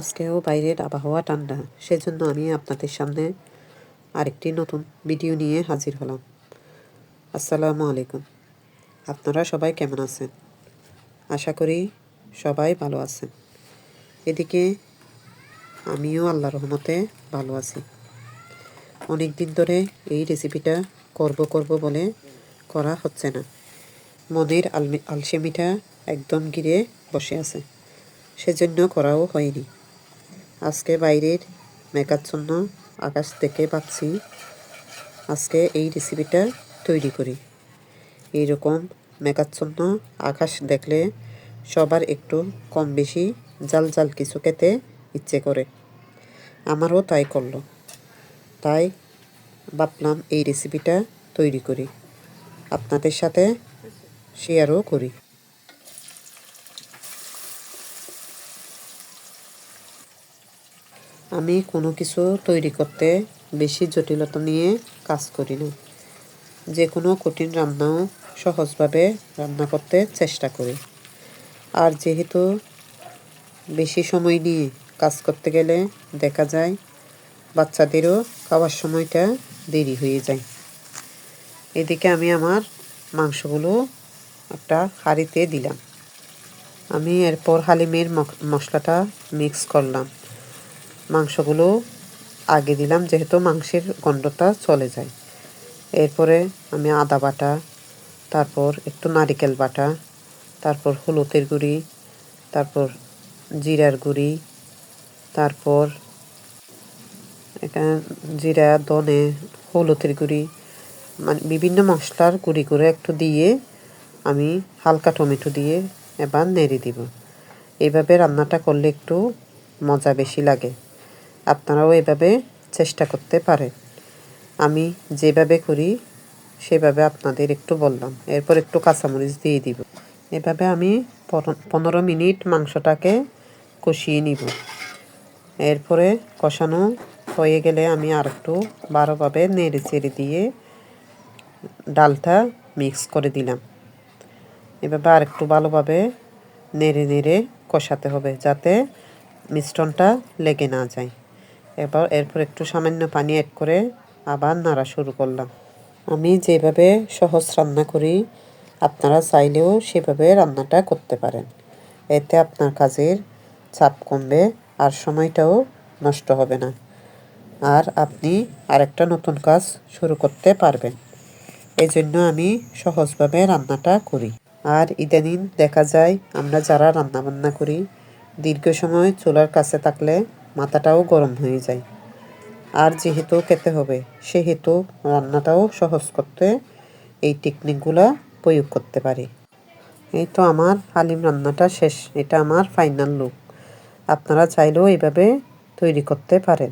আজকেও বাইরের আবহাওয়া ঠান্ডা। সেজন্য আমি আপনাদের সামনে আরেকটি নতুন ভিডিও নিয়ে হাজির হলাম। আসসালামু আলাইকুম। আপনারা সবাই কেমন আছেন? আশা করি সবাই ভালো আছেন। এদিকে আমিও আল্লাহ রহমতে ভালো আছি। অনেক দিন ধরে এই রেসিপিটা করব করব বলে করা হচ্ছে না। মনের আলসেমিটা একদম গিরে বসে আছে। সেজন্য করাও হয়নি। আজকে বাইরের মেঘাচ্ছন্ন আকাশ থেকে পাচ্ছি। আজকে এই রেসিপিটা তৈরি করি। এইরকম মেঘাচ্ছন্ন আকাশ দেখলে সবার একটু কম বেশি জাল জাল কিছু খেতে ইচ্ছে করে। আমারও তাই করল। তাই ভাবলাম এই রেসিপিটা তৈরি করি। আপনাদের সাথে শেয়ারও করি। আমি কোনো কিছু তৈরি করতে বেশি জটিলতা নিয়ে কাজ করি না। যে কোনো কঠিন রান্নাও সহজভাবে রান্না করতে চেষ্টা করি। আর যেহেতু বেশি সময় নিয়ে কাজ করতে গেলে দেখা যায় বাচ্চাদেরও খাওয়ার সময়টা দেরি হয়ে যায়। এদিকে আমি আমার মাংসগুলো একটা হাঁড়িতে দিলাম। আমি এরপর হালিমের মশলাটা মিক্স করলাম। মাংসগুলো আগে দিলাম, যেহেতু মাংসের গন্ধটা চলে যায়। এরপরে আমি আদা বাটা, তারপর একটু নারিকেল বাটা, তারপর হলুদের গুঁড়ি, তারপর জিরার গুঁড়ি, তারপর এখানে জিরা দনে হলুদের গুঁড়ি মানে বিভিন্ন মশলার গুঁড়ি করে একটু দিয়ে আমি হালকা টমেটো দিয়ে এবার নেড়ে দিব। এইভাবে রান্নাটা করলে একটু মজা বেশি লাগে। আপনারাও এভাবে চেষ্টা করতে পারেন। আমি যেভাবে করি, সেভাবে আপনাদের একটু বললাম। এরপর একটু কাঁচামরিচ দিয়ে দিব। এভাবে আমি পনেরো মিনিট মাংসটাকে কষিয়ে নিব। এরপরে কষানো হয়ে গেলে আমি আর একটু ভালোভাবে নেড়ে চেড়ে দিয়ে ডালটা মিক্স করে দিলাম। এভাবে আর একটু ভালোভাবে নেড়ে নেড়ে কষাতে হবে যাতে মিশ্রণটা লেগে না যায়। এবার এরপর একটু সামান্য পানি অ্যাড করে আবার নাড়া শুরু করলাম। আমি যেভাবে সহজ রান্না করি, আপনারা চাইলেও সেভাবে রান্নাটা করতে পারেন। এতে আপনার কাজের চাপ কমবে আর সময়টাও নষ্ট হবে না। আর আপনি আরেকটা নতুন কাজ শুরু করতে পারবেন। এই জন্য আমি সহজভাবে রান্নাটা করি। আর ইদানিং দেখা যায় আমরা যারা রান্নাবান্না করি, দীর্ঘ সময় চুলার কাছে থাকলে মাথাটাও গরম হয়ে যায়। আর যেহেতু খেতে হবে, সেহেতু রান্নাটাও সহজ করতে এই টেকনিকগুলো প্রয়োগ করতে পারি। এই তো আমার হালিম রান্নাটা শেষ, এটা আমার ফাইনাল লুক আপনারা চাইলেও এইভাবে তৈরি করতে পারেন।